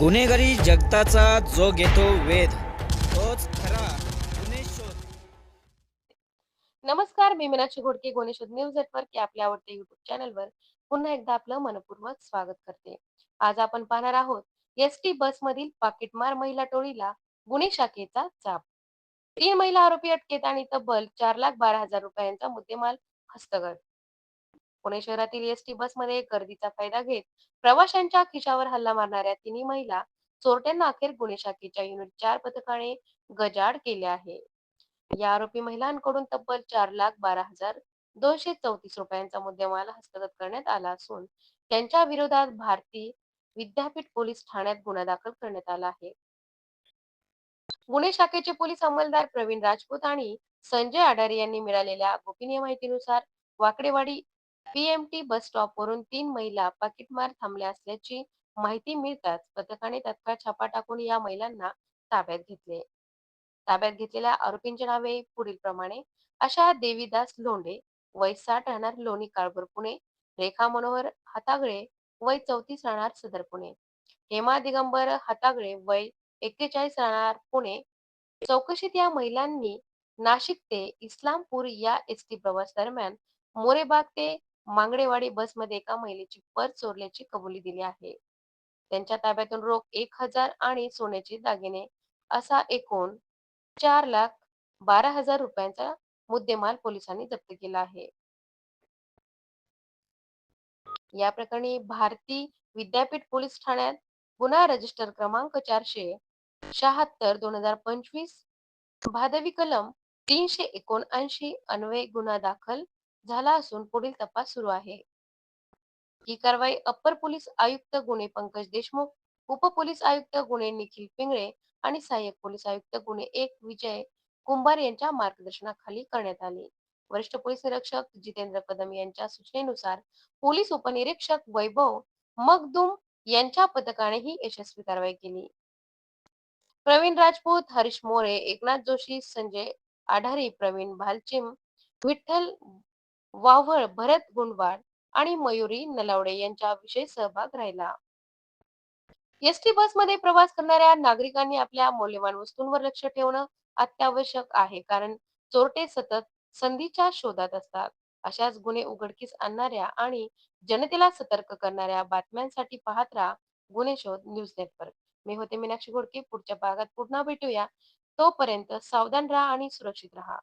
गुन्हेगारी जगताचा जो घेतो वेध तोच खरा गुन्हे शोध. नमस्कार मी मीनाक्षी घोडके गुन्हेशोध न्यूज नेटवर्क या आपल्या आवडत्या युट्यूब चॅनलवर पुन्हा एकदा आपलं मनपूर्वक स्वागत करते. आज आपण पाहणार आहोत एस टी बस मधील पाकिटमार महिला टोळीला गुन्हे शाखेचा चाप तीन महिला आरोपी अटकेत आणि तब्बल चार लाख बारा हजार रुपयांचा मुद्देमाल हस्तगत. पुणे शहरातील एस टी बसमध्ये गर्दीचा फायदा घेत प्रवाशांच्या खिशावर हल्ला मारणाऱ्या तिन्ही महिला चोरट्यांना अखेर गुन्हे शाखेच्या युनिट चार पथकाने गजाड केले आहे. या आरोपी महिलांकडून तब्बल चार लाख बारा हजार दोनशे चौतीस रुपयांचा मुद्देमाल हस्तगत करण्यात आला असून त्यांच्या विरोधात भारती विद्यापीठ पोलीस ठाण्यात गुन्हा दाखल करण्यात आला आहे. गुन्हे शाखेचे पोलीस अंमलदार प्रवीण राजपूत आणि संजय आडारे यांनी मिळालेल्या गोपनीय माहितीनुसार वाकडेवाडी पीएमटी बस स्टॉपवरून तीन महिला पाकिटमार थांबल्या असल्याची माहिती मिळताच पथकाने तत्काळ छापा टाकून या महिलांना ताब्यात घेतले. ताब्यात घेतलेल्या आरोपींची नावे पुढील प्रमाणे अशा देवीदास लोंढे वय साठ राहणार लोणी काळभर पुणे रेखा मनोहर हातागळे वय चौतीस राहणार सदर पुणे. हेमा दिगंबर हातागळे वय एक्केचाळीस राहणार पुणे. चौकशीत या महिलांनी नाशिक ते इस्लामपूर या एस टी प्रवास दरम्यान मोरेबाग ते मांगडेवाडी बसमध्ये एका महिलेची पर्स चोरल्याची कबुली दिली आहे. त्यांच्या ताब्यातून रोख एक हजार आणि सोन्याचे दागिने असा एकूण चार लाख बारा हजार रुपयांचा मुद्देमाल पोलिसांनी जप्त केला आहे. या प्रकरणी भारती विद्यापीठ पोलीस ठाण्यात गुन्हा रजिस्टर क्रमांक चारशे शहात्तर दोन हजार पंचवीस भादवी कलम तीनशे एकोणऐंशी अन्वये गुन्हा दाखल झाला असून पुढील तपास सुरू आहे. ही कारवाई अप्पर पोलीस आयुक्त गुन्हे पंकज देशमुख उप पोलीस आयुक्त गुन्हे निखिल पिंगळे आणि सहाय्यक पोलीस आयुक्त गुन्हे एक विजय कुंभार यांच्या मार्गदर्शनाखाली करण्यात आली. वरिष्ठ पोलीस निरीक्षक जितेंद्र कदम यांच्या सूचनेनुसार पोलीस उपनिरीक्षक वैभव मगदुम यांच्या पथकाने ही यशस्वी कारवाई केली. प्रवीण राजपूत हरीश मोरे एकनाथ जोशी संजय आढारी प्रवीण भालचिम विठ्ठल वाव्हळ भरत गुंडवाड आणि मयुरी नलावडे यांच्या विशेष सहभाग राहिला. एसटी बसमध्ये प्रवास करणाऱ्या नागरिकांनी आपल्या मौल्यवान वस्तूंवर लक्ष ठेवणं अत्यावश्यक आहे कारण चोरटे सतत संधीच्या शोधात असतात. अशाच गुन्हे उघडकीस आणणाऱ्या आणि जनतेला सतर्क करणाऱ्या बातम्यांसाठी पाहत राहा गुन्हे शोध न्यूज नेटवर्क. मी होते मीनाक्षी घोडके. पुढच्या भागात पुन्हा भेटूया. तोपर्यंत सावधान राहा आणि सुरक्षित राहा.